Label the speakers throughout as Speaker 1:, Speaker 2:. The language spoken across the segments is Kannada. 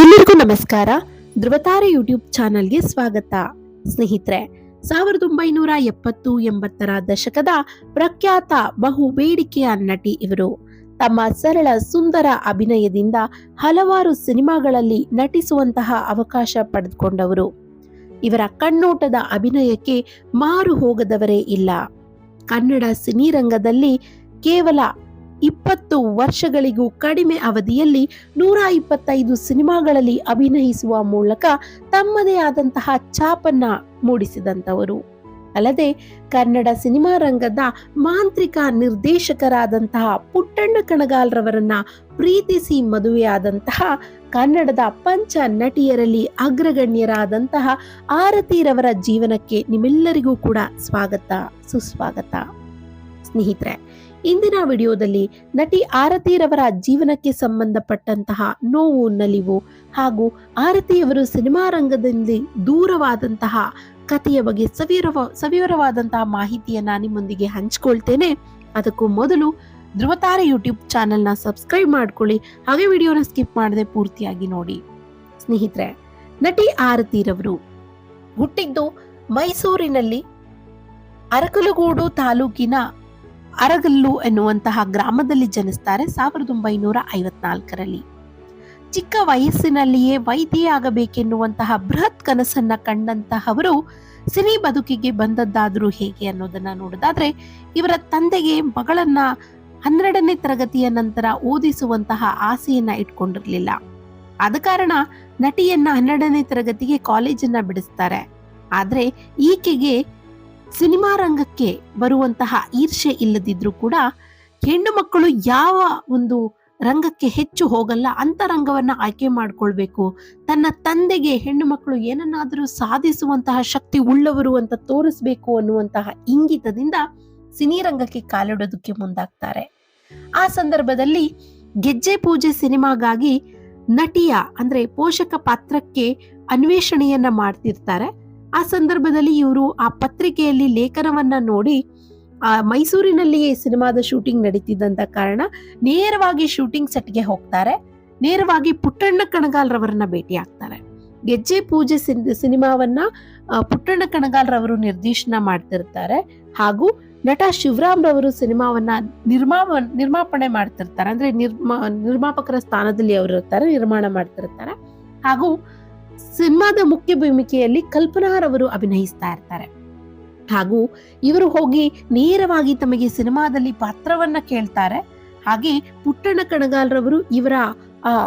Speaker 1: ಎಲ್ಲರಿಗೂ ನಮಸ್ಕಾರ. ಧ್ರುವತಾರೆ ಯೂಟ್ಯೂಬ್ ಚಾನಲ್ಗೆ ಸ್ವಾಗತ. ಸ್ನೇಹಿತರೆ, ಸಾವಿರದ ಒಂಬೈನೂರ ಎಪ್ಪತ್ತು ಎಂಬತ್ತರ ದಶಕದ ಪ್ರಖ್ಯಾತ ಬಹು ಬೇಡಿಕೆಯ ನಟಿ ಇವರು. ತಮ್ಮ ಸರಳ, ಸುಂದರ ಅಭಿನಯದಿಂದ ಹಲವಾರು ಸಿನಿಮಾಗಳಲ್ಲಿ ನಟಿಸುವಂತಹ ಅವಕಾಶ ಪಡೆದುಕೊಂಡವರು. ಇವರ ಕಣ್ಣೋಟದ ಅಭಿನಯಕ್ಕೆ ಮಾರು ಹೋಗದವರೇ ಇಲ್ಲ. ಕನ್ನಡ ಸಿನಿರಂಗದಲ್ಲಿ ಕೇವಲ ಇಪ್ಪತ್ತು ವರ್ಷಗಳಿಗೂ ಕಡಿಮೆ ಅವಧಿಯಲ್ಲಿ ನೂರ ಇಪ್ಪತ್ತೈದು ಸಿನಿಮಾಗಳಲ್ಲಿ ಅಭಿನಯಿಸುವ ಮೂಲಕ ತಮ್ಮದೇ ಆದಂತಹ ಛಾಪನ್ನ ಮೂಡಿಸಿದಂಥವರು. ಅಲ್ಲದೆ ಕನ್ನಡ ಸಿನಿಮಾ ರಂಗದ ಮಾಂತ್ರಿಕ ನಿರ್ದೇಶಕರಾದಂತಹ ಪುಟ್ಟಣ್ಣ ಕಣಗಾಲ್ರವರನ್ನ ಪ್ರೀತಿಸಿ ಮದುವೆಯಾದಂತಹ ಕನ್ನಡದ ಪಂಚ ನಟಿಯರಲ್ಲಿ ಅಗ್ರಗಣ್ಯರಾದಂತಹ ಆರತಿರವರ ಜೀವನಕ್ಕೆ ನಿಮ್ಮೆಲ್ಲರಿಗೂ ಕೂಡ ಸ್ವಾಗತ, ಸುಸ್ವಾಗತ. ಸ್ನೇಹಿತರೆ ಇಂದಿನ ವಿಡಿಯೋದಲ್ಲಿ ನಟಿ ಆರತಿರವರ ಜೀವನಕ್ಕೆ ಸಂಬಂಧಪಟ್ಟಂತಹ ನೋವು, ನಲಿವು ಹಾಗೂ ಆರತಿಯವರು ಸಿನಿಮಾ ರಂಗದಲ್ಲಿ ದೂರವಾದಂತಹ ಕಥೆಯ ಬಗ್ಗೆ ಸವಿರವ, ಸವಿವರವಾದಂತಹ ಮಾಹಿತಿಯನ್ನ ನಿಮ್ಮೊಂದಿಗೆ ಹಂಚ್ಕೊಳ್ತೇನೆ. ಅದಕ್ಕೂ ಮೊದಲು ಧ್ರುವತಾರೆ ಯೂಟ್ಯೂಬ್ ಚಾನೆಲ್ನ ಸಬ್ಸ್ಕ್ರೈಬ್ ಮಾಡ್ಕೊಳ್ಳಿ. ಹಾಗೆ ವಿಡಿಯೋನ ಸ್ಕಿಪ್ ಮಾಡದೆ ಪೂರ್ತಿಯಾಗಿ ನೋಡಿ. ಸ್ನೇಹಿತರೆ, ನಟಿ ಆರತಿರವರು ಹುಟ್ಟಿದ್ದು ಮೈಸೂರಿನಲ್ಲಿ ಅರಕಲಗೂಡು ತಾಲೂಕಿನ ಅರಗಲ್ಲು ಎನ್ನುವಂತಹ ಗ್ರಾಮದಲ್ಲಿ ಜನಿಸ್ತಾರೆ ಸಾವಿರದ ಒಂಬೈನೂರ ಐವತ್ನಾಲ್ಕರಲ್ಲಿ. ಚಿಕ್ಕ ವಯಸ್ಸಿನಲ್ಲಿಯೇ ವೈದ್ಯೆಯಾಗಬೇಕೆನ್ನುವಂತಹ ಬೃಹತ್ ಕನಸನ್ನ ಕಂಡಂತಹವರು ಸಿನಿ ಬದುಕಿಗೆ ಬಂದದ್ದಾದರೂ ಹೇಗೆ ಅನ್ನೋದನ್ನ ನೋಡೋದಾದ್ರೆ, ಇವರ ತಂದೆಗೆ ಮಗಳನ್ನ ಹನ್ನೆರಡನೇ ತರಗತಿಯ ನಂತರ ಓದಿಸುವಂತಹ ಆಸೆಯನ್ನ ಇಟ್ಕೊಂಡಿರ್ಲಿಲ್ಲ. ಆದ ಕಾರಣ ನಟಿಯನ್ನ ಹನ್ನೆರಡನೇ ತರಗತಿಗೆ ಕಾಲೇಜನ್ನ ಬಿಡಿಸ್ತಾರೆ. ಆದ್ರೆ ಈಕೆಗೆ ಸಿನಿಮಾ ರಂಗಕ್ಕೆ ಬರುವಂತಹ ಈರ್ಷೆ ಇಲ್ಲದಿದ್ರೂ ಕೂಡ ಹೆಣ್ಣು ಮಕ್ಕಳು ಯಾವ ಒಂದು ರಂಗಕ್ಕೆ ಹೆಚ್ಚು ಹೋಗಲ್ಲ ಅಂತ ರಂಗವನ್ನ ಆಯ್ಕೆ ಮಾಡಿಕೊಳ್ಬೇಕು. ತನ್ನ ತಂದೆಗೆ ಹೆಣ್ಣು ಮಕ್ಕಳು ಏನನ್ನಾದರೂ ಸಾಧಿಸುವಂತಹ ಶಕ್ತಿ ಉಳ್ಳವರು ಅಂತ ತೋರಿಸ್ಬೇಕು ಅನ್ನುವಂತಹ ಇಂಗಿತದಿಂದ ಸಿನಿ ರಂಗಕ್ಕೆ ಕಾಲಿಡೋದಕ್ಕೆ ಮುಂದಾಗ್ತಾರೆ. ಆ ಸಂದರ್ಭದಲ್ಲಿ ಗೆಜ್ಜೆ ಪೂಜೆ ಸಿನಿಮಾಗಾಗಿ ನಟಿಯ ಅಂದ್ರೆ ಪೋಷಕ ಪಾತ್ರಕ್ಕೆ ಅನ್ವೇಷಣೆಯನ್ನ ಮಾಡ್ತಿರ್ತಾರೆ. ಆ ಸಂದರ್ಭದಲ್ಲಿ ಇವರು ಆ ಪತ್ರಿಕೆಯಲ್ಲಿ ಲೇಖನವನ್ನ ನೋಡಿ ಆ ಮೈಸೂರಿನಲ್ಲಿಯೇ ಸಿನಿಮಾದ ಶೂಟಿಂಗ್ ನಡೀತಿದ್ದಂತ ಕಾರಣ ನೇರವಾಗಿ ಶೂಟಿಂಗ್ ಸೆಟ್ಗೆ ಹೋಗ್ತಾರೆ. ನೇರವಾಗಿ ಪುಟ್ಟಣ್ಣ ಕಣಗಾಲ್ರವರನ್ನ ಭೇಟಿ ಆಗ್ತಾರೆ. ಗೆಜ್ಜೆ ಪೂಜೆ ಸಿನ್- ಸಿನಿಮಾವನ್ನ ಪುಟ್ಟಣ್ಣ ಪುಟ್ಟಣ್ಣ ಕಣಗಾಲ್ರವರು ನಿರ್ದೇಶನ ಮಾಡ್ತಿರ್ತಾರೆ. ಹಾಗೂ ನಟ ಶಿವರಾಮ್ ರವರು ಸಿನಿಮಾವನ್ನ ನಿರ್ಮಾವ, ನಿರ್ಮಾಪಣೆ ಮಾಡ್ತಿರ್ತಾರೆ. ಅಂದ್ರೆ ನಿರ್ಮಾ, ನಿರ್ಮಾಪಕರ ಸ್ಥಾನದಲ್ಲಿ ಅವರು ಇರ್ತಾರೆ, ನಿರ್ಮಾಣ ಮಾಡ್ತಿರ್ತಾರೆ. ಹಾಗೂ ಸಿನಿಮಾದ ಮುಖ್ಯ ಭೂಮಿಕೆಯಲ್ಲಿ ಕಲ್ಪನಾರವರು ಅಭಿನಯಿಸ್ತಾ ಇರ್ತಾರೆ. ಹಾಗೂ ಇವರು ಹೋಗಿ ನೇರವಾಗಿ ತಮಗೆ ಸಿನಿಮಾದಲ್ಲಿ ಪಾತ್ರವನ್ನ ಕೇಳ್ತಾರೆ. ಹಾಗೆ ಪುಟ್ಟಣ್ಣ ಕಣಗಾಲ್ರವರು ಇವರ, ಆ,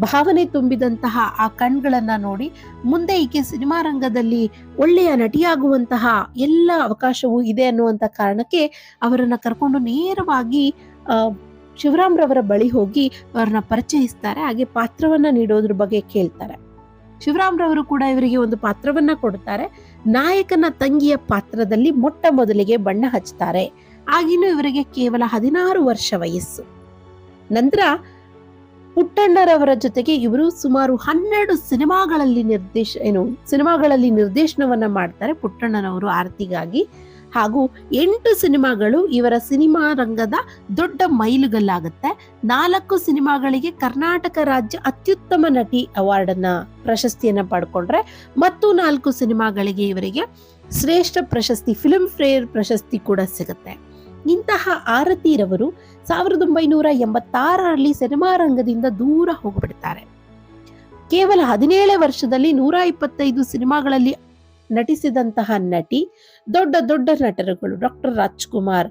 Speaker 1: ಭಾವನೆ ತುಂಬಿದಂತಹ ಆ ಕಣ್ಗಳನ್ನ ನೋಡಿ ಮುಂದೆ ಈಕೆ ಸಿನಿಮಾ ರಂಗದಲ್ಲಿ ಒಳ್ಳೆಯ ನಟಿಯಾಗುವಂತಹ ಎಲ್ಲ ಅವಕಾಶವೂ ಇದೆ ಅನ್ನುವಂತ ಕಾರಣಕ್ಕೆ ಅವರನ್ನ ಕರ್ಕೊಂಡು ನೇರವಾಗಿ ಶಿವರಾಮ್ರವರ ಬಳಿ ಹೋಗಿ ಅವರನ್ನ ಪರಿಚಯಿಸ್ತಾರೆ. ಹಾಗೆ ಪಾತ್ರವನ್ನ ನೀಡೋದ್ರ ಬಗ್ಗೆ ಕೇಳ್ತಾರೆ. ಶಿವರಾಮ್ ರವರು ಕೂಡ ಇವರಿಗೆ ಒಂದು ಪಾತ್ರವನ್ನ ಕೊಡ್ತಾರೆ. ನಾಯಕನ ತಂಗಿಯ ಪಾತ್ರದಲ್ಲಿ ಮೊಟ್ಟ ಮೊದಲಿಗೆ ಬಣ್ಣ ಹಚ್ತಾರೆ. ಆಗಿನೂ ಇವರಿಗೆ ಕೇವಲ ಹದಿನಾರು ವರ್ಷ ವಯಸ್ಸು. ನಂತರ ಪುಟ್ಟಣ್ಣರವರ ಜೊತೆಗೆ ಇವರು ಸುಮಾರು ಹನ್ನೆರಡು ಸಿನಿಮಾಗಳಲ್ಲಿ ನಿರ್ದೇಶ ಏನು ಸಿನಿಮಾಗಳಲ್ಲಿ ನಿರ್ದೇಶನವನ್ನ ಮಾಡ್ತಾರೆ. ಪುಟ್ಟಣ್ಣನವರು ಆರತಿಗಾಗಿ. ಹಾಗೂ ಎಂಟು ಸಿನಿಮಾಗಳು ಇವರ ಸಿನಿಮಾ ರಂಗದ ದೊಡ್ಡ ಮೈಲುಗಲ್ಲಾಗುತ್ತೆ. ನಾಲ್ಕು ಸಿನಿಮಾಗಳಿಗೆ ಕರ್ನಾಟಕ ರಾಜ್ಯ ಅತ್ಯುತ್ತಮ ನಟಿ ಅವಾರ್ಡ್ ಅನ್ನ ಪ್ರಶಸ್ತಿಯನ್ನ ಪಡ್ಕೊಂಡ್ರೆ ಮತ್ತು ನಾಲ್ಕು ಸಿನಿಮಾಗಳಿಗೆ ಇವರಿಗೆ ಶ್ರೇಷ್ಠ ಪ್ರಶಸ್ತಿ ಫಿಲ್ಮ್ ಫೇರ್ ಪ್ರಶಸ್ತಿ ಕೂಡ ಸಿಗುತ್ತೆ. ಇಂತಹ ಆರತಿರವರು ಸಾವಿರದ ಒಂಬೈನೂರ ಎಂಬತ್ತಾರರಲ್ಲಿ ಸಿನಿಮಾ ರಂಗದಿಂದ ದೂರ ಹೋಗ್ಬಿಡ್ತಾರೆ. ಕೇವಲ ಹದಿನೇಳೇ ವರ್ಷದಲ್ಲಿ ನೂರ ಇಪ್ಪತ್ತೈದು ಸಿನಿಮಾಗಳಲ್ಲಿ ನಟಿಸಿದಂತಹ ನಟಿ, ದೊಡ್ಡ ದೊಡ್ಡ ನಟರುಗಳು ಡಾಕ್ಟರ್ ರಾಜ್ಕುಮಾರ್,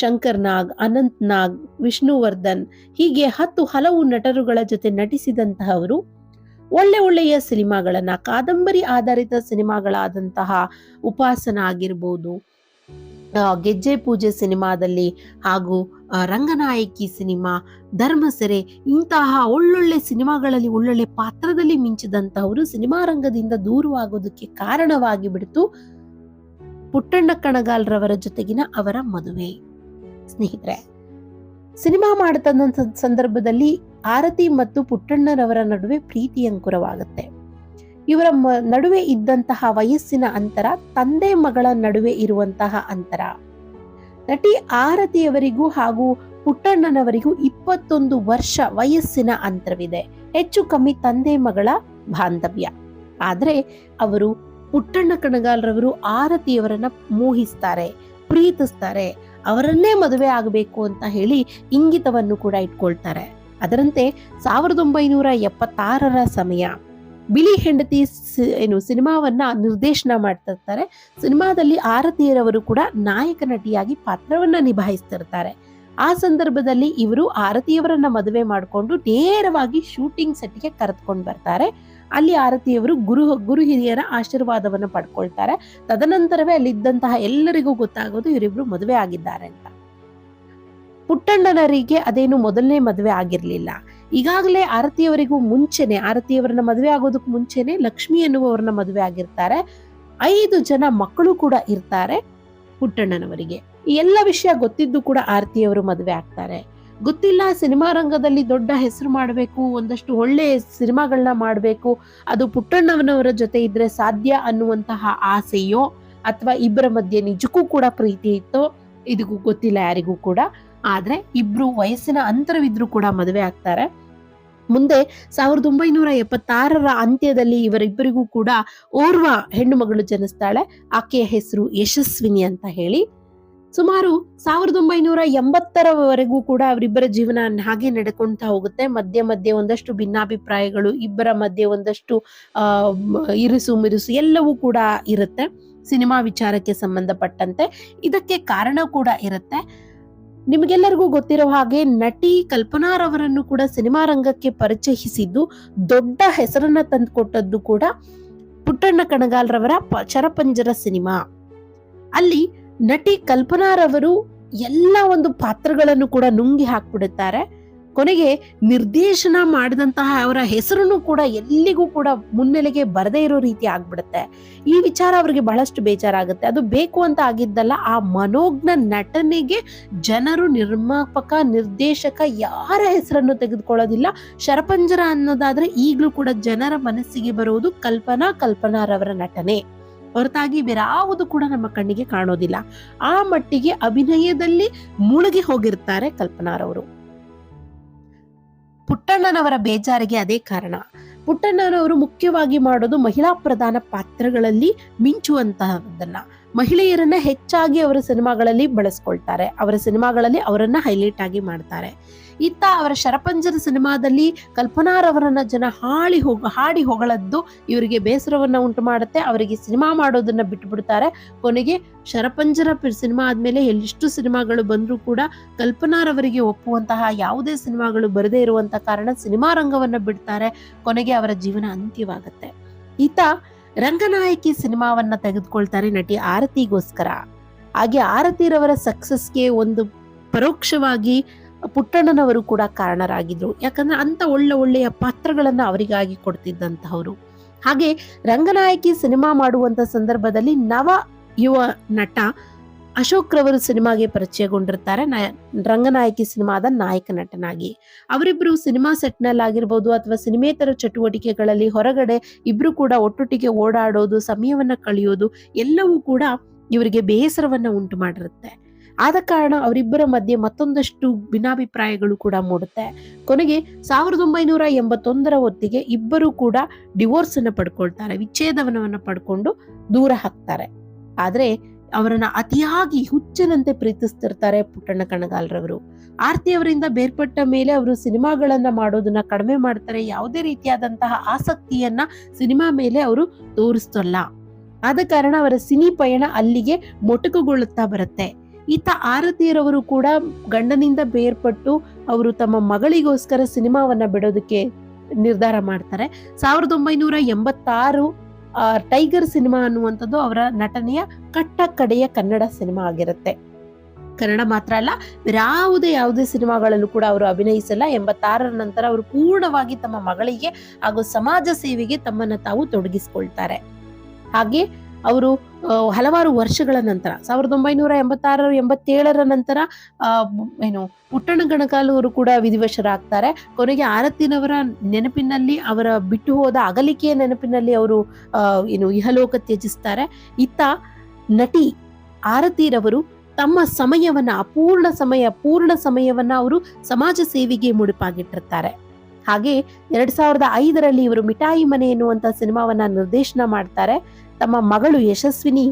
Speaker 1: ಶಂಕರ್ ನಾಗ್, ಅನಂತ್ ನಾಗ್, ವಿಷ್ಣುವರ್ಧನ್, ಹೀಗೆ ಹತ್ತು ಹಲವು ನಟರುಗಳ ಜೊತೆ ನಟಿಸಿದಂತಹವರು ಒಳ್ಳೆ ಒಳ್ಳೆಯ ಸಿನಿಮಾಗಳನ್ನ, ಕಾದಂಬರಿ ಆಧಾರಿತ ಸಿನಿಮಾಗಳಾದಂತಹ ಉಪಾಸನ ಆಗಿರ್ಬೋದು ಗೆಜ್ಜೆ ಪೂಜೆ ಸಿನಿಮಾದಲ್ಲಿ ಹಾಗೂ ರಂಗನಾಯಕಿ ಸಿನಿಮಾ, ಧರ್ಮಸೆರೆ ಇಂತಹ ಒಳ್ಳೊಳ್ಳೆ ಸಿನಿಮಾಗಳಲ್ಲಿ ಒಳ್ಳೊಳ್ಳೆ ಪಾತ್ರದಲ್ಲಿ ಮಿಂಚಿದಂತಹವರು ಸಿನಿಮಾ ರಂಗದಿಂದ ದೂರವಾಗೋದಕ್ಕೆ ಕಾರಣವಾಗಿ ಬಿಡ್ತು ಪುಟ್ಟಣ್ಣ ಕಣಗಾಲ್ರವರ ಜೊತೆಗಿನ ಅವರ ಮದುವೆ. ಸ್ನೇಹಿತರೆ, ಸಿನಿಮಾ ಮಾಡುತ್ತಂತ ಸಂದರ್ಭದಲ್ಲಿ ಆರತಿ ಮತ್ತು ಪುಟ್ಟಣ್ಣರವರ ನಡುವೆ ಪ್ರೀತಿ ಅಂಕುರವಾಗುತ್ತೆ. ಇವರ ನಡುವೆ ಇದ್ದಂತಹ ವಯಸ್ಸಿನ ಅಂತರ, ತಂದೆ ಮಗಳ ನಡುವೆ ಇರುವಂತಹ ಅಂತರ. ನಟಿ ಆರತಿಯವರಿಗೂ ಹಾಗೂ ಪುಟ್ಟಣ್ಣನವರಿಗೂ ಇಪ್ಪತ್ತೊಂದು ವರ್ಷ ವಯಸ್ಸಿನ ಅಂತರವಿದೆ. ಹೆಚ್ಚು ಕಮ್ಮಿ ತಂದೆ ಮಗಳ ಬಾಂಧವ್ಯ. ಆದರೆ ಅವರು ಪುಟ್ಟಣ್ಣ ಕಣಗಾಲ್ರವರು ಆರತಿಯವರನ್ನ ಮೋಹಿಸ್ತಾರೆ, ಪ್ರೀತಿಸ್ತಾರೆ, ಅವರನ್ನೇ ಮದುವೆ ಆಗಬೇಕು ಅಂತ ಹೇಳಿ ಇಂಗಿತವನ್ನು ಕೂಡ ಇಟ್ಕೊಳ್ತಾರೆ. ಅದರಂತೆ ಸಾವಿರದ ಒಂಬೈನೂರ ಎಪ್ಪತ್ತಾರರ ಸಮಯ ಬಿಳಿ ಹೆಂಡತಿ ಏನು ಸಿನಿಮಾವನ್ನ ನಿರ್ದೇಶನ ಮಾಡ್ತಿರ್ತಾರೆ. ಸಿನಿಮಾದಲ್ಲಿ ಆರತಿಯರವರು ಕೂಡ ನಾಯಕ ನಟಿಯಾಗಿ ಪಾತ್ರವನ್ನ ನಿಭಾಯಿಸ್ತಿರ್ತಾರೆ. ಆ ಸಂದರ್ಭದಲ್ಲಿ ಇವರು ಆರತಿಯವರನ್ನ ಮದುವೆ ಮಾಡಿಕೊಂಡು ನೇರವಾಗಿ ಶೂಟಿಂಗ್ ಸೆಟ್ಗೆ ಕರೆದುಕೊಂಡು ಬರ್ತಾರೆ. ಅಲ್ಲಿ ಆರತಿಯವರು ಗುರು ಗುರು ಹಿರಿಯರ ಆಶೀರ್ವಾದವನ್ನು ಪಡ್ಕೊಳ್ತಾರೆ. ತದನಂತರವೇ ಅಲ್ಲಿದ್ದಂತಹ ಎಲ್ಲರಿಗೂ ಗೊತ್ತಾಗೋದು ಇವರಿಬ್ರು ಮದುವೆ ಆಗಿದ್ದಾರೆ ಅಂತ. ಪುಟ್ಟಣ್ಣನರಿಗೆ ಅದೇನು ಮೊದಲನೇ ಮದುವೆ ಆಗಿರ್ಲಿಲ್ಲ. ಈಗಾಗಲೇ ಆರತಿಯವರಿಗೂ ಮುಂಚೆನೆ, ಆರತಿಯವರನ್ನ ಮದುವೆ ಆಗೋದಕ್ಕೆ ಮುಂಚೆನೆ ಲಕ್ಷ್ಮಿ ಎನ್ನುವವರನ್ನ ಮದುವೆ ಆಗಿರ್ತಾರೆ. ಐದು ಜನ ಮಕ್ಕಳು ಕೂಡ ಇರ್ತಾರೆ ಪುಟ್ಟಣ್ಣನವರಿಗೆ ಈ ಎಲ್ಲ ವಿಷಯ ಗೊತ್ತಿದ್ದು ಕೂಡ ಆರತಿಯವರು ಮದುವೆ ಆಗ್ತಾರೆ. ಗೊತ್ತಿಲ್ಲ, ಸಿನಿಮಾ ರಂಗದಲ್ಲಿ ದೊಡ್ಡ ಹೆಸರು ಮಾಡಬೇಕು, ಒಂದಷ್ಟು ಒಳ್ಳೆ ಸಿನಿಮಾಗಳನ್ನ ಮಾಡಬೇಕು, ಅದು ಪುಟ್ಟಣ್ಣವನವರ ಜೊತೆ ಇದ್ರೆ ಸಾಧ್ಯ ಅನ್ನುವಂತಹ ಆಸೆಯೋ, ಅಥವಾ ಇಬ್ಬರ ಮಧ್ಯೆ ನಿಜಕ್ಕೂ ಕೂಡ ಪ್ರೀತಿ ಇತ್ತೋ ಇದಕ್ಕೂ ಗೊತ್ತಿಲ್ಲ ಯಾರಿಗೂ ಕೂಡ. ಆದ್ರೆ ಇಬ್ರು ವಯಸ್ಸಿನ ಅಂತರವಿದ್ರು ಕೂಡ ಮದುವೆ ಆಗ್ತಾರೆ. ಮುಂದೆ ಸಾವಿರದ ಒಂಬೈನೂರ ಎಪ್ಪತ್ತಾರರ ಅಂತ್ಯದಲ್ಲಿ ಇವರಿಬ್ಬರಿಗೂ ಕೂಡ ಓರ್ವ ಹೆಣ್ಣು ಮಗಳು ಜನಿಸ್ತಾಳೆ. ಆಕೆಯ ಹೆಸರು ಯಶಸ್ವಿನಿ ಅಂತ ಹೇಳಿ. ಸುಮಾರು ಸಾವಿರದ ಒಂಬೈನೂರ ಎಂಬತ್ತರವರೆಗೂ ಕೂಡ ಅವರಿಬ್ಬರ ಜೀವನ ಹಾಗೆ ನಡ್ಕೊಂತ ಹೋಗುತ್ತೆ. ಮಧ್ಯೆ ಮಧ್ಯೆ ಒಂದಷ್ಟು ಭಿನ್ನಾಭಿಪ್ರಾಯಗಳು, ಇಬ್ಬರ ಮಧ್ಯೆ ಒಂದಷ್ಟು, ಆ ಮಿರಿಸು ಮಿರುಸು ಎಲ್ಲವೂ ಕೂಡ ಇರುತ್ತೆ. ಸಿನಿಮಾ ವಿಚಾರಕ್ಕೆ ಸಂಬಂಧಪಟ್ಟಂತೆ ಇದಕ್ಕೆ ಕಾರಣ ಕೂಡ ಇರುತ್ತೆ. ನಿಮಗೆಲ್ಲರಿಗೂ ಗೊತ್ತಿರೋ ಹಾಗೆ ನಟಿ ಕಲ್ಪನಾರವರನ್ನು ಕೂಡ ಸಿನಿಮಾ ರಂಗಕ್ಕೆ ಪರಿಚಯಿಸಿದ್ದು ದೊಡ್ಡ ಹೆಸರನ್ನ ತಂದುಕೊಟ್ಟದ್ದು ಕೂಡ ಪುಟ್ಟಣ್ಣ ಕಣಗಾಲ್ರವರ ರವರ ಚರಪಂಜರ ಸಿನಿಮಾ. ಅಲ್ಲಿ ನಟಿ ಕಲ್ಪನಾರವರು ಎಲ್ಲ ಒಂದು ಪಾತ್ರಗಳನ್ನು ಕೂಡ ನುಂಗಿ ಹಾಕ್ಬಿಡುತ್ತಾರೆ. ಕೊನೆಗೆ ನಿರ್ದೇಶನ ಮಾಡಿದಂತಹ ಅವರ ಹೆಸರನ್ನು ಕೂಡ ಎಲ್ಲಿಗೂ ಕೂಡ ಮುನ್ನೆಲೆಗೆ ಬರದೇ ಇರೋ ರೀತಿ ಆಗ್ಬಿಡುತ್ತೆ. ಈ ವಿಚಾರ ಅವರಿಗೆ ಬಹಳಷ್ಟು ಬೇಜಾರಾಗುತ್ತೆ. ಅದು ಬೇಕು ಅಂತ ಆಗಿದ್ದಲ್ಲ, ಆ ಮನೋಜ್ಞ ನಟನೆಗೆ ಜನರು ನಿರ್ಮಾಪಕ, ನಿರ್ದೇಶಕ ಯಾರ ಹೆಸರನ್ನು ತೆಗೆದುಕೊಳ್ಳೋದಿಲ್ಲ. ಶರಪಂಜರ ಅನ್ನೋದಾದ್ರೆ ಈಗಲೂ ಕೂಡ ಜನರ ಮನಸ್ಸಿಗೆ ಬರುವುದು ಕಲ್ಪನಾ ಕಲ್ಪನಾರವರ ನಟನೆ. ಹೊರತಾಗಿ ಬೇರಾವುದು ಕೂಡ ನಮ್ಮ ಕಣ್ಣಿಗೆ ಕಾಣೋದಿಲ್ಲ. ಆ ಮಟ್ಟಿಗೆ ಅಭಿನಯದಲ್ಲಿ ಮುಳುಗಿ ಹೋಗಿರ್ತಾರೆ ಕಲ್ಪನಾರವರು. ಪುಟ್ಟಣ್ಣನವರ ಬೇಜಾರಿಗೆ ಅದೇ ಕಾರಣ. ಪುಟ್ಟಣ್ಣನವರು ಮುಖ್ಯವಾಗಿ ಮಾಡೋದು ಮಹಿಳಾ ಪ್ರಧಾನ ಪಾತ್ರಗಳಲ್ಲಿ ಮಿಂಚುವಂತಹದನ್ನ ಮಹಿಳೆಯರನ್ನ ಹೆಚ್ಚಾಗಿ ಅವರ ಸಿನಿಮಾಗಳಲ್ಲಿ ಬಳಸ್ಕೊಳ್ತಾರೆ. ಅವರ ಸಿನಿಮಾಗಳಲ್ಲಿ ಅವರನ್ನ ಹೈಲೈಟ್ ಆಗಿ ಮಾಡ್ತಾರೆ. ಇತ್ತ ಅವರ ಶರಪಂಜರ ಸಿನಿಮಾದಲ್ಲಿ ಕಲ್ಪನಾರವರನ್ನ ಜನ ಹಾಳಿ ಹೋಗ, ಹಾಡಿ ಹೊಗಳದ್ದು ಇವರಿಗೆ ಬೇಸರವನ್ನ ಉಂಟು ಮಾಡುತ್ತೆ. ಅವರಿಗೆ ಸಿನಿಮಾ ಮಾಡೋದನ್ನ ಬಿಟ್ಬಿಡ್ತಾರೆ. ಕೊನೆಗೆ ಶರಪಂಜರ ಸಿನಿಮಾ ಆದ್ಮೇಲೆ ಎಲ್ಲಿಷ್ಟು ಸಿನಿಮಾಗಳು ಬಂದರೂ ಕೂಡ ಕಲ್ಪನಾರವರಿಗೆ ಒಪ್ಪುವಂತಹ ಯಾವುದೇ ಸಿನಿಮಾಗಳು ಬರದೇ ಇರುವಂತ ಕಾರಣ ಸಿನಿಮಾ ರಂಗವನ್ನ ಬಿಡ್ತಾರೆ. ಕೊನೆಗೆ ಅವರ ಜೀವನ ಅಂತ್ಯವಾಗುತ್ತೆ. ಈತ ರಂಗನಾಯಕಿ ಸಿನಿಮಾವನ್ನ ತೆಗೆದುಕೊಳ್ತಾರೆ ನಟಿ ಆರತಿಗೋಸ್ಕರ. ಹಾಗೆ ಆರತಿರವರ ಸಕ್ಸಸ್ಗೆ ಒಂದು ಪರೋಕ್ಷವಾಗಿ ಪುಟ್ಟಣ್ಣನವರು ಕೂಡ ಕಾರಣರಾಗಿದ್ರು. ಯಾಕಂದ್ರೆ ಅಂತ ಒಳ್ಳೆ ಒಳ್ಳೆಯ ಪಾತ್ರಗಳನ್ನು ಅವರಿಗಾಗಿ ಕೊಡ್ತಿದ್ದಂತಹವರು ಹಾಗೆ ರಂಗನಾಯಕಿ ಸಿನಿಮಾ ಮಾಡುವಂತ ಸಂದರ್ಭದಲ್ಲಿ ನವ ಯುವ ನಟ ಅಶೋಕ್ ರವರು ಸಿನಿಮಾಗೆ ಪರಿಚಯಗೊಂಡಿರ್ತಾರೆ. ರಂಗನಾಯಕಿ ಸಿನಿಮಾದ ನಾಯಕ ನಟನಾಗಿ. ಅವರಿಬ್ರು ಸಿನಿಮಾ ಸೆಟ್ನಲ್ಲಿ ಆಗಿರ್ಬೋದು ಅಥವಾ ಸಿನಿಮೇತರ ಚಟುವಟಿಕೆಗಳಲ್ಲಿ ಹೊರಗಡೆ ಇಬ್ರು ಕೂಡ ಒಟ್ಟೊಟ್ಟಿಗೆ ಓಡಾಡೋದು, ಸಮಯವನ್ನ ಕಳೆಯೋದು ಎಲ್ಲವೂ ಕೂಡ ಇವರಿಗೆ ಬೇಸರವನ್ನ ಉಂಟು ಮಾಡಿರುತ್ತೆ. ಆದ ಕಾರಣ ಅವರಿಬ್ಬರ ಮಧ್ಯೆ ಮತ್ತೊಂದಷ್ಟು ಭಿನ್ನಾಭಿಪ್ರಾಯಗಳು ಕೂಡ ಮೂಡುತ್ತೆ. ಕೊನೆಗೆ ಸಾವಿರದ ಒಂಬೈನೂರ ಎಂಬತ್ತೊಂದರ ಹೊತ್ತಿಗೆ ಇಬ್ಬರು ಕೂಡ ಡಿವೋರ್ಸ್ ಅನ್ನ ಪಡ್ಕೊಳ್ತಾರೆ. ವಿಚ್ಛೇದನವನ್ನ ಪಡ್ಕೊಂಡು ದೂರ ಹಾಕ್ತಾರೆ. ಆದ್ರೆ ಅವರನ್ನ ಅತಿಯಾಗಿ ಹುಚ್ಚನಂತೆ ಪ್ರೀತಿಸ್ತಿರ್ತಾರೆ ಪುಟ್ಟಣ್ಣ ಕಣಗಾಲ್ರವರು. ಆರ್ತಿ ಅವರಿಂದ ಬೇರ್ಪಟ್ಟ ಮೇಲೆ ಅವರು ಸಿನಿಮಾಗಳನ್ನ ಮಾಡೋದನ್ನ ಕಡಿಮೆ ಮಾಡ್ತಾರೆ, ಯಾವುದೇ ರೀತಿಯಾದಂತಹ ಆಸಕ್ತಿಯನ್ನ ಸಿನಿಮಾ ಮೇಲೆ ಅವರು ತೋರಿಸ್ತಲ್ಲ. ಆದ ಕಾರಣ ಅವರ ಸಿನಿ ಪಯಣ ಅಲ್ಲಿಗೆ ಮೊಟಕುಗೊಳ್ಳುತ್ತಾ ಬರುತ್ತೆ. ಈತ ಆರತಿಯರವರು ಕೂಡ ಗಂಡನಿಂದ ಬೇರ್ಪಟ್ಟು ಅವರು ತಮ್ಮ ಮಗಳಿಗೋಸ್ಕರ ಸಿನಿಮಾವನ್ನ ಬಿಡೋದಕ್ಕೆ ನಿರ್ಧಾರ ಮಾಡ್ತಾರೆ. ಸಾವಿರದ ಒಂಬೈನೂರ ಎಂಬತ್ತಾರು ಟೈಗರ್ ಸಿನಿಮಾ ಅನ್ನುವಂಥದ್ದು ಅವರ ನಟನೆಯ ಕಟ್ಟ ಕಡೆಯ ಕನ್ನಡ ಸಿನಿಮಾ ಆಗಿರುತ್ತೆ. ಕನ್ನಡ ಮಾತ್ರ ಅಲ್ಲ, ಯಾವುದೇ ಯಾವುದೇ ಸಿನಿಮಾಗಳಲ್ಲೂ ಕೂಡ ಅವರು ಅಭಿನಯಿಸಲ್ಲ. ಎಂಬತ್ತಾರರ ನಂತರ ಅವರು ಪೂರ್ಣವಾಗಿ ತಮ್ಮ ಮಗಳಿಗೆ ಹಾಗೂ ಸಮಾಜ ಸೇವೆಗೆ ತಮ್ಮನ್ನ ತಾವು ತೊಡಗಿಸಿಕೊಳ್ತಾರೆ. ಹಾಗೆ ಅವರು ಹಲವಾರು ವರ್ಷಗಳ ನಂತರ, ಸಾವಿರದ ಒಂಬೈನೂರ ಎಂಬತ್ತಾರರ, ಎಂಬತ್ತೇಳರ ನಂತರ ಏನು ಪುಟ್ಟಣ ಗಣಕಾಲವರು ಕೂಡ ವಿಧಿವಶರಾಗ್ತಾರೆ. ಕೊನೆಗೆ ಆರತಿನವರ ನೆನಪಿನಲ್ಲಿ, ಅವರ ಬಿಟ್ಟು ಹೋದ ಅಗಲಿಕೆಯ ನೆನಪಿನಲ್ಲಿ ಅವರು ಏನು, ಇಹಲೋಕ ತ್ಯಜಿಸ್ತಾರೆ. ಇತ್ತ ನಟಿ ಆರತಿರವರು ತಮ್ಮ ಸಮಯವನ್ನ, ಅಪೂರ್ಣ ಸಮಯ ಪೂರ್ಣ ಸಮಯವನ್ನ ಅವರು ಸಮಾಜ ಸೇವೆಗೆ ಮುಡಿಪಾಗಿಟ್ಟಿರ್ತಾರೆ. ಹಾಗೆ ಎರಡ್ ಸಾವಿರದ ಐದರಲ್ಲಿ ಇವರು ಮಿಠಾಯಿ ಮನೆ ಎನ್ನುವಂತ ಸಿನಿಮಾವನ್ನ ನಿರ್ದೇಶನ ಮಾಡ್ತಾರೆ. ತಮ್ಮ ಮಗಳು ಯಶಸ್ವಿನಿ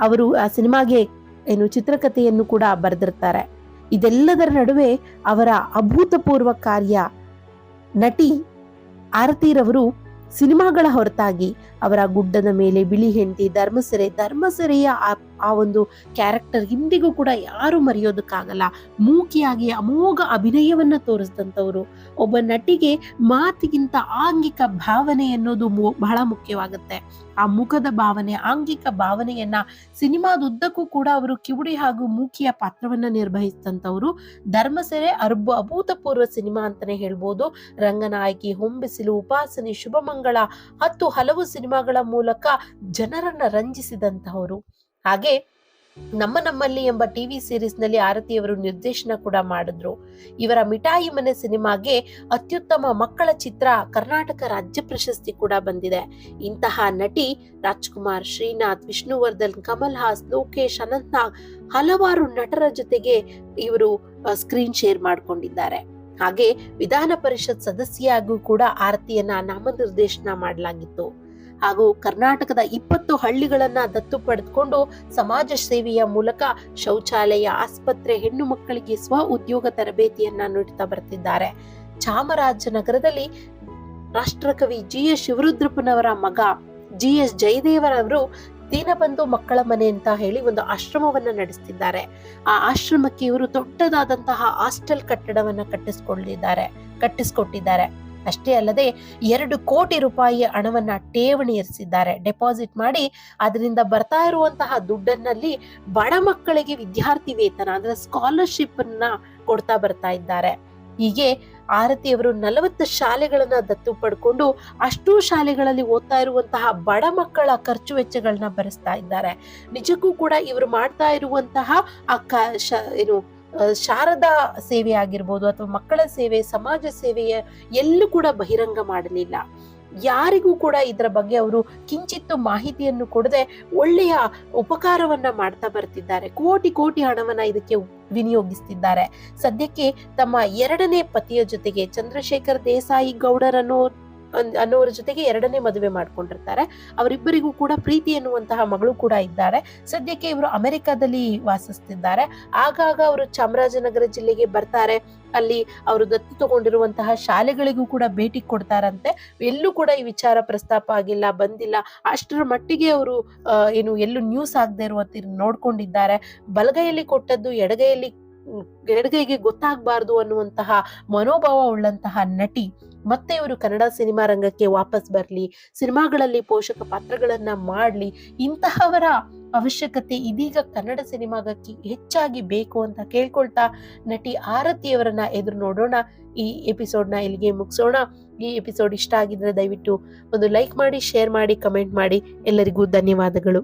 Speaker 1: ಅವರು ಆ ಸಿನಿಮಾಗೆ ಏನು ಚಿತ್ರಕಥೆಯನ್ನು ಕೂಡ ಬರೆದಿರ್ತಾರೆ. ಇದೆಲ್ಲದರ ನಡುವೆ ಅವರ ಅಭೂತಪೂರ್ವ ಕಾರ್ಯ ನಟಿ ಆರತಿರವರು ಸಿನಿಮಾಗಳ ಹೊರತಾಗಿ ಅವರ ಗುಡ್ಡದ ಮೇಲೆ ಬಿಳಿ ಹೆಂಡತಿ, ಧರ್ಮಸೆರೆ, ಧರ್ಮಸೆರೆಯ ಆ- ಒಂದು ಕ್ಯಾರೆಕ್ಟರ್ ಇಂದಿಗೂ ಕೂಡ ಯಾರು ಮರೆಯೋದಕ್ಕಾಗಲ್ಲ. ಮೂಕಿಯಾಗಿ ಅಮೋಘ ಅಭಿನಯವನ್ನ ತೋರಿಸಿದಂಥವ್ರು. ಒಬ್ಬ ನಟಿಗೆ ಮಾತಿಗಿಂತ ಆಂಗಿಕ ಭಾವನೆ ಅನ್ನೋದು ಬಹಳ ಮುಖ್ಯವಾಗುತ್ತೆ. ಆ ಮುಖದ ಭಾವನೆ, ಆಂಗಿಕ ಭಾವನೆಯನ್ನ ಸಿನಿಮಾದುದ್ದಕ್ಕೂ ಕೂಡ ಅವರು ಕಿವುಡಿ ಹಾಗೂ ಮೂಕಿಯ ಪಾತ್ರವನ್ನ ನಿರ್ವಹಿಸಿದಂಥವ್ರು. ಧರ್ಮಸೆರೆ ಅರ್ಬ, ಅಭೂತಪೂರ್ವ ಸಿನಿಮಾ ಅಂತಾನೆ ಹೇಳ್ಬೋದು. ರಂಗನಾಯಕಿ, ಹೊಂಬಿಸಿಲು, ಉಪಾಸನೆ, ಶುಭಮಂಗಳ ಹತ್ತು ಹಲವು ಸಿನಿಮಾಗಳ ಮೂಲಕ ಜನರನ್ನ ರಂಜಿಸಿದಂತಹವರು. ಹಾಗೆ ನಮ್ಮ ನಮ್ಮಲ್ಲಿ ಎಂಬ ಟಿವಿ ಸೀರೀಸ್ನಲ್ಲಿ ಆರತಿಯವರು ನಿರ್ದೇಶನ ಕೂಡ ಮಾಡಿದ್ರು. ಇವರ ಮಿಠಾಯಿ ಮನೆ ಸಿನಿಮಾಗೆ ಅತ್ಯುತ್ತಮ ಮಕ್ಕಳ ಚಿತ್ರ ಕರ್ನಾಟಕ ರಾಜ್ಯ ಪ್ರಶಸ್ತಿ ಕೂಡ ಬಂದಿದೆ. ಇಂತಹ ನಟಿ ರಾಜ್ಕುಮಾರ್, ಶ್ರೀನಾಥ್, ವಿಷ್ಣುವರ್ಧನ್, ಕಮಲ್ ಹಾಸ್, ಲೋಕೇಶ್, ಅನಂತ್ನಾಗ್ ಹಲವಾರು ನಟರ ಜೊತೆಗೆ ಇವರು ಸ್ಕ್ರೀನ್ ಶೇರ್ ಮಾಡ್ಕೊಂಡಿದ್ದಾರೆ. ಹಾಗೆ ವಿಧಾನ ಪರಿಷತ್ ಸದಸ್ಯೆಯಾಗೂ ಕೂಡ ಆರತಿಯನ್ನ ನಾಮನಿರ್ದೇಶನ ಮಾಡಲಾಗಿತ್ತು. ಹಾಗೂ ಕರ್ನಾಟಕದ ಇಪ್ಪತ್ತು ಹಳ್ಳಿಗಳನ್ನ ದತ್ತು ಪಡೆದುಕೊಂಡು ಸಮಾಜ ಸೇವೆಯ ಮೂಲಕ ಶೌಚಾಲಯ, ಆಸ್ಪತ್ರೆ, ಹೆಣ್ಣು ಮಕ್ಕಳಿಗೆ ಸ್ವ ಉದ್ಯೋಗ ತರಬೇತಿಯನ್ನ ನೀಡುತ್ತಾ ಬರ್ತಿದ್ದಾರೆ. ಚಾಮರಾಜನಗರದಲ್ಲಿ ರಾಷ್ಟ್ರಕವಿ ಜಿ ಎಸ್ ಶಿವರುದ್ರಪ್ಪನವರ ಮಗ ಜಿ ಎಸ್ ಜಯದೇವರವರು ದೀನಬಂಧು ಮಕ್ಕಳ ಮನೆ ಅಂತ ಹೇಳಿ ಒಂದು ಆಶ್ರಮವನ್ನ ನಡೆಸ್ತಿದ್ದಾರೆ. ಆ ಆಶ್ರಮಕ್ಕೆ ಇವರು ದೊಡ್ಡದಾದಂತಹ ಹಾಸ್ಟೆಲ್ ಕಟ್ಟಡವನ್ನ ಕಟ್ಟಿಸ್ಕೊಂಡಿದ್ದಾರೆ, ಕಟ್ಟಿಸ್ಕೊಟ್ಟಿದ್ದಾರೆ. ಅಷ್ಟೇ ಅಲ್ಲದೆ ಎರಡು ಕೋಟಿ ರೂಪಾಯಿ ಹಣವನ್ನ ಠೇವಣಿ ಇರಿಸಿದ್ದಾರೆ ಡೆಪಾಸಿಟ್ ಮಾಡಿ ಅದರಿಂದ ಬರ್ತಾ ಇರುವಂತಹ ದುಡ್ಡನ್ನಲ್ಲಿ ಬಡ ಮಕ್ಕಳಿಗೆ ವಿದ್ಯಾರ್ಥಿ ವೇತನ ಅಂದ್ರೆ ಸ್ಕಾಲರ್ಶಿಪ್ ಅನ್ನ ಕೊಡ್ತಾ ಬರ್ತಾ ಇದ್ದಾರೆ. ಹೀಗೆ ಆರತಿಯವರು ನಲವತ್ತು ಶಾಲೆಗಳನ್ನ ದತ್ತು ಪಡ್ಕೊಂಡು ಅಷ್ಟೂ ಶಾಲೆಗಳಲ್ಲಿ ಓದ್ತಾ ಇರುವಂತಹ ಬಡ ಮಕ್ಕಳ ಖರ್ಚು ವೆಚ್ಚಗಳನ್ನ ಭರಿಸ್ತಾ ಇದ್ದಾರೆ. ನಿಜಕ್ಕೂ ಕೂಡ ಇವರು ಮಾಡ್ತಾ ಇರುವಂತಹ ಆ ಕ ಏನು ಶಾರದಾ ಸೇವೆ ಆಗಿರ್ಬೋದು ಅಥವಾ ಮಕ್ಕಳ ಸೇವೆ, ಸಮಾಜ ಸೇವೆಯ ಎಲ್ಲೂ ಕೂಡ ಬಹಿರಂಗ ಮಾಡಲಿಲ್ಲ. ಯಾರಿಗೂ ಕೂಡ ಇದರ ಬಗ್ಗೆ ಅವರು ಕಿಂಚಿತ್ತು ಮಾಹಿತಿಯನ್ನು ಕೊಡದೆ ಒಳ್ಳೆಯ ಉಪಕಾರವನ್ನ ಮಾಡ್ತಾ ಬರ್ತಿದ್ದಾರೆ. ಕೋಟಿ ಕೋಟಿ ಹಣವನ್ನ ಇದಕ್ಕೆ ವಿನಿಯೋಗಿಸ್ತಿದ್ದಾರೆ. ಸದ್ಯಕ್ಕೆ ತಮ್ಮ ಎರಡನೇ ಪತಿಯ ಜೊತೆಗೆ ಚಂದ್ರಶೇಖರ್ ದೇಸಾಯಿ ಗೌಡರನ್ನು ಅನ್ನೋರ ಜೊತೆಗೆ ಎರಡನೇ ಮದುವೆ ಮಾಡ್ಕೊಂಡಿರ್ತಾರೆ. ಅವರಿಬ್ಬರಿಗೂ ಕೂಡ ಪ್ರೀತಿ ಎನ್ನುವಂತಹ ಮಗಳು ಕೂಡ ಇದ್ದಾರೆ. ಸದ್ಯಕ್ಕೆ ಇವರು ಅಮೆರಿಕದಲ್ಲಿ ವಾಸಿಸ್ತಿದ್ದಾರೆ. ಆಗಾಗ ಅವರು ಚಾಮರಾಜನಗರ ಜಿಲ್ಲೆಗೆ ಬರ್ತಾರೆ. ಅಲ್ಲಿ ಅವರು ದತ್ತು ತಗೊಂಡಿರುವಂತಹ ಶಾಲೆಗಳಿಗೂ ಕೂಡ ಭೇಟಿ ಕೊಡ್ತಾರಂತೆ. ಎಲ್ಲೂ ಕೂಡ ಈ ವಿಚಾರ ಪ್ರಸ್ತಾಪ ಆಗಿಲ್ಲ, ಬಂದಿಲ್ಲ. ಅಷ್ಟರ ಮಟ್ಟಿಗೆ ಅವರು ಏನು, ಎಲ್ಲೂ ನ್ಯೂಸ್ ಆಗದೆ ಇರುವಂತ ನೋಡ್ಕೊಂಡಿದ್ದಾರೆ. ಬಲಗೈಯಲ್ಲಿ ಕೊಟ್ಟದ್ದು ಎಡಗೈಯಲ್ಲಿ ಎಡಗೈಗೆ ಗೊತ್ತಾಗಬಾರ್ದು ಅನ್ನುವಂತಹ ಮನೋಭಾವ ಉಳ್ಳಂತಹ ನಟಿ. ಮತ್ತೆ ಇವರು ಕನ್ನಡ ಸಿನಿಮಾ ರಂಗಕ್ಕೆ ವಾಪಸ್ ಬರಲಿ, ಸಿನಿಮಾಗಳಲ್ಲಿ ಪೋಷಕ ಪಾತ್ರಗಳನ್ನ ಮಾಡಲಿ, ಇಂತಹವರ ಅವಶ್ಯಕತೆ ಇದೀಗ ಕನ್ನಡ ಸಿನಿಮಾಗಕ್ಕೆ ಹೆಚ್ಚಾಗಿ ಬೇಕು ಅಂತ ಕೇಳ್ಕೊಳ್ತಾ ನಟಿ ಆರತಿಯವರನ್ನ ಎದುರು ನೋಡೋಣ. ಈ ಎಪಿಸೋಡ್ನ ಇಲ್ಲಿಗೆ ಮುಗಿಸೋಣ. ಈ ಎಪಿಸೋಡ್ ಇಷ್ಟ ಆಗಿದ್ರೆ ದಯವಿಟ್ಟು ಒಂದು ಲೈಕ್ ಮಾಡಿ, ಶೇರ್ ಮಾಡಿ, ಕಮೆಂಟ್ ಮಾಡಿ. ಎಲ್ಲರಿಗೂ ಧನ್ಯವಾದಗಳು.